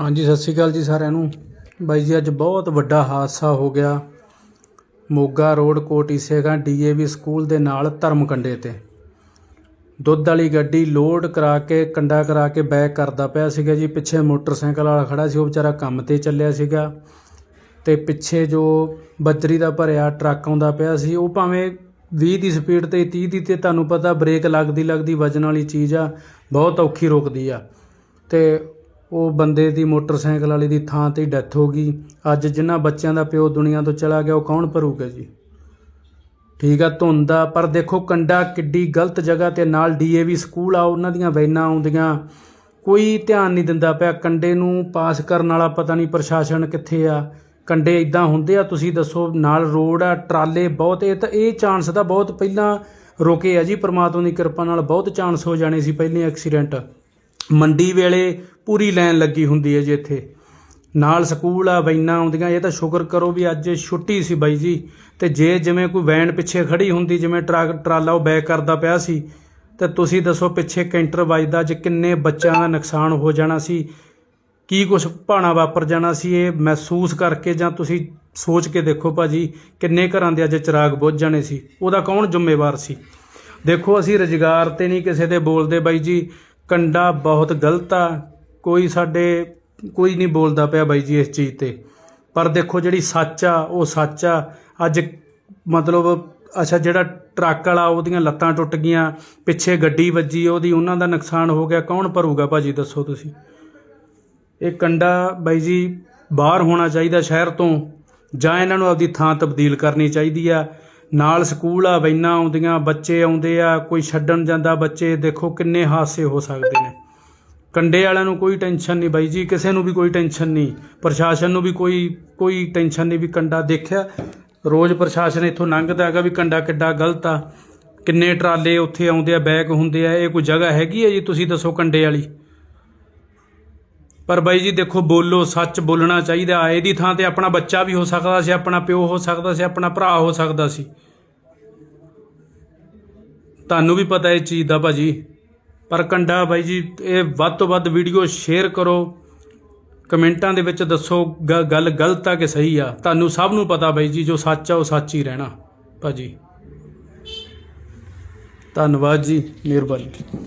ਹਾਂਜੀ, ਸਤਿ ਸ਼੍ਰੀ ਅਕਾਲ ਜੀ ਸਾਰਿਆਂ ਨੂੰ। ਬਾਈ ਜੀ, ਅੱਜ ਬਹੁਤ ਵੱਡਾ ਹਾਦਸਾ ਹੋ ਗਿਆ। ਮੋਗਾ ਰੋਡ ਕੋਟੀ ਸੇਗਾ ਡੀਏਵੀ ਸਕੂਲ ਦੇ ਨਾਲ ਧਰਮ ਕੰਡੇ ਤੇ। ਦੁੱਧ ਵਾਲੀ ਗੱਡੀ ਲੋਡ ਕਰਾ ਕੇ, ਕੰਡਾ ਕਰਾ ਕੇ ਬੈਕ ਕਰਦਾ ਪਿਆ ਸੀਗਾ ਜੀ। ਪਿੱਛੇ ਮੋਟਰਸਾਈਕਲ ਵਾਲਾ ਖੜਾ ਸੀ, ਉਹ ਵਿਚਾਰਾ ਕੰਮ ਤੇ ਚੱਲਿਆ ਸੀਗਾ। ਤੇ ਪਿੱਛੇ ਜੋ ਬੱਜਰੀ ਦਾ ਭਰਿਆ ਟਰੱਕ ਆਉਂਦਾ ਪਿਆ ਸੀ, ਉਹ ਭਾਵੇਂ 20 ਦੀ ਸਪੀਡ ਤੇ 30 ਦੀ ਤੇ, ਤੁਹਾਨੂੰ ਪਤਾ ਬ੍ਰੇਕ ਲੱਗਦੀ ਲੱਗਦੀ ਵਜਨ ਵਾਲੀ ਚੀਜ਼ ਆ, ਬਹੁਤ ਔਖੀ ਰੁਕਦੀ ਆ। ਤੇ ਉਹ ਬੰਦੇ ਦੀ ਮੋਟਰਸਾਈਕਲ ਵਾਲੇ ਦੀ ਥਾਂ ਤੇ ਡੈਥ ਹੋ ਗਈ। ਅੱਜ ਜਿਨ੍ਹਾਂ ਬੱਚਿਆਂ ਦਾ ਪਿਓ ਦੁਨੀਆ ਤੋਂ ਚਲਾ ਗਿਆ, ਉਹ ਕੌਣ ਭਰੂਗਾ ਜੀ? ਠੀਕ ਆ, ਧੁੰਦਾ ਪਰ ਦੇਖੋ ਕੰਡਾ ਕਿੱਡੀ ਗਲਤ ਜਗ੍ਹਾ ਤੇ ਨਾਲ ਡੀਏਵੀ ਸਕੂਲ ਆ, ਉਹਨਾਂ ਦੀਆਂ ਵੈਨਾਂ ਆਉਂਦੀਆਂ। ਕੋਈ ਧਿਆਨ ਨਹੀਂ ਦਿੰਦਾ ਪਿਆ, ਕੰਡੇ ਨੂੰ ਪਾਸ ਕਰਨ ਵਾਲਾ ਪਤਾ ਨਹੀਂ ਪ੍ਰਸ਼ਾਸਨ ਕਿੱਥੇ ਆ। ਕੰਡੇ ਇਦਾਂ ਹੁੰਦੇ ਆ, ਤੁਸੀਂ ਦੱਸੋ, ਨਾਲ ਰੋਡ ਆ, ਟਰਾਲੇ ਬਹੁਤ, ਇਹ ਤਾਂ ਇਹ ਚਾਂਸ ਦਾ ਬਹੁਤ ਪਹਿਲਾਂ ਰੁਕੇ ਆ ਜੀ, ਪ੍ਰਮਾਤਮਾ ਦੀ ਕਿਰਪਾ ਨਾਲ ਬਹੁਤ ਚਾਂਸ ਹੋ ਜਾਣੇ ਸੀ, ਪਹਿਲੇ ਐਕਸੀਡੈਂਟ ਮੰਡੀ ਵੇਲੇ ਪੂਰੀ ਲਾਈਨ ਲੱਗੀ ਹੁੰਦੀ ਹੈ ਜੀ ਇੱਥੇ। ਨਾਲ ਸਕੂਲ ਆ, ਵੈਨਾਂ ਆਉਂਦੀਆਂ, ਇਹ ਤਾਂ ਸ਼ੁਕਰ ਕਰੋ ਵੀ ਅੱਜ ਛੁੱਟੀ ਸੀ ਬਾਈ ਜੀ। ਤੇ ਜੇ ਜਿਵੇਂ ਕੋਈ ਵੈਨ ਪਿੱਛੇ ਖੜੀ ਹੁੰਦੀ, ਜਿਵੇਂ ਟਰੱਕ, ਟਰਾਲਾ ਉਹ ਬੈਕ ਕਰਦਾ ਪਿਆ ਸੀ, ਤੇ ਤੁਸੀਂ ਦੱਸੋ ਪਿੱਛੇ ਕੈਂਟਰ ਵੱਜਦਾ ਜੇ ਕਿੰਨੇ ਬੱਚਿਆਂ ਦਾ ਨੁਕਸਾਨ ਹੋ ਜਾਣਾ ਸੀ, ਕੀ ਕੁਛ ਭਾਣਾ ਵਾਪਰ ਜਾਣਾ ਸੀ, ਇਹ ਮਹਿਸੂਸ ਕਰਕੇ ਜਾਂ ਤੁਸੀਂ ਸੋਚ ਕੇ ਦੇਖੋ ਭਾਜੀ, ਕਿੰਨੇ ਘਰਾਂ ਦੇ ਅੱਜ ਚਿਰਾਗ ਬੁੱਝ ਜਾਣੇ ਸੀ। ਉਹਦਾ ਕੌਣ ਜ਼ਿੰਮੇਵਾਰ ਸੀ? ਦੇਖੋ, ਅਸੀਂ ਰੁਜ਼ਗਾਰ ਤੇ ਨਹੀਂ ਕਿਸੇ ਦੇ ਬੋਲਦੇ ਬਾਈ ਜੀ। ਕੰਡਾ ਬਹੁਤ ਗਲਤ ਆ। ਕੋਈ ਸਾਡੇ, ਕੋਈ ਨਹੀਂ ਬੋਲਦਾ ਪਿਆ ਬਾਈ ਜੀ ਇਸ ਚੀਜ਼ ਤੇ। ਪਰ ਦੇਖੋ ਜਿਹੜੀ ਸੱਚ ਆ, ਉਹ ਸੱਚ ਆ। ਅੱਜ ਮਤਲਬ, ਅੱਛਾ ਜਿਹੜਾ ਟਰੱਕ ਵਾਲਾ, ਉਹਦੀਆਂ ਲੱਤਾਂ ਟੁੱਟ ਗਈਆਂ, ਪਿੱਛੇ ਗੱਡੀ ਵੱਜੀ, ਉਹਦੀ ਉਹਨਾਂ ਦਾ ਨੁਕਸਾਨ ਹੋ ਗਿਆ। ਕੌਣ ਭਰੂਗਾ ਭਾਜੀ, ਦੱਸੋ ਤੁਸੀਂ? ਇਹ ਕੰਡਾ ਬਾਈ ਜੀ ਬਾਹਰ ਹੋਣਾ ਚਾਹੀਦਾ ਸ਼ਹਿਰ ਤੋਂ, ਜਾਂ ਇਹਨਾਂ ਨੂੰ ਆਪਦੀ ਥਾਂ ਤਬਦੀਲ ਕਰਨੀ ਚਾਹੀਦੀ ਆ। ਨਾਲ ਸਕੂਲ ਆ, ਵੈਨਾਂ ਆਉਂਦੀਆਂ, ਬੱਚੇ ਆਉਂਦੇ ਆ, ਕੋਈ ਛੱਡਣ ਜਾਂਦਾ ਬੱਚੇ, ਦੇਖੋ ਕਿੰਨੇ ਹਾਦਸੇ ਹੋ ਸਕਦੇ ਨੇ। ਕੰਡੇ ਵਾਲਿਆਂ ਨੂੰ ਕੋਈ ਟੈਨਸ਼ਨ ਨਹੀਂ ਬਾਈ ਜੀ, ਕਿਸੇ ਨੂੰ ਵੀ ਕੋਈ ਟੈਨਸ਼ਨ ਨਹੀਂ। ਪ੍ਰਸ਼ਾਸਨ ਨੂੰ ਵੀ ਕੋਈ ਕੋਈ ਟੈਨਸ਼ਨ ਨਹੀਂ ਵੀ ਕੰਡਾ ਦੇਖਿਆ। ਰੋਜ਼ ਪ੍ਰਸ਼ਾਸਨ ਇੱਥੋਂ ਲੰਘਦਾ ਹੈਗਾ ਵੀ ਕੰਡਾ ਕਿੱਡਾ ਗਲਤ ਆ। ਕਿੰਨੇ ਟਰਾਲੇ ਉੱਥੇ ਆਉਂਦੇ ਆ, ਬੈਗ ਹੁੰਦੇ ਆ, ਇਹ ਕੋਈ ਜਗ੍ਹਾ ਹੈਗੀ ਹੈ ਜੀ? ਤੁਸੀਂ ਦੱਸੋ ਕੰਡੇ ਵਾਲੀ। ਪਰ ਬਾਈ ਜੀ ਦੇਖੋ, ਬੋਲੋ, ਸੱਚ ਬੋਲਣਾ ਚਾਹੀਦਾ ਇਹਦੀ ਥਾਂ ਤੇ ਆਪਣਾ ਬੱਚਾ ਵੀ ਹੋ ਸਕਦਾ ਸੀ, ਆਪਣਾ ਪਿਓ ਹੋ ਸਕਦਾ ਸੀ, ਆਪਣਾ ਭਰਾ ਹੋ ਸਕਦਾ ਸੀ। ਤੁਹਾਨੂੰ ਵੀ ਪਤਾ ਇਹ ਚੀਜ਼ ਦਾ ਭਾਜੀ। ਪਰ ਕੰਡਾ ਬਾਈ ਜੀ, ਇਹ ਵੱਧ ਤੋਂ ਵੱਧ ਵੀਡੀਓ ਸ਼ੇਅਰ ਕਰੋ। ਕਮੈਂਟਾਂ ਦੇ ਵਿੱਚ ਦੱਸੋ, ਗ- ਗੱਲ ਗਲਤ ਆ ਕਿ ਸਹੀ ਆ? ਤੁਹਾਨੂੰ ਸਭ ਨੂੰ ਪਤਾ ਬਾਈ ਜੀ, ਜੋ ਸੱਚ ਆ, ਉਹ ਸੱਚ ਹੀ ਰਹਿਣਾ, ਭਾਜੀ। ਧੰਨਵਾਦ ਜੀ, ਮਿਹਰਬਾਨੀ।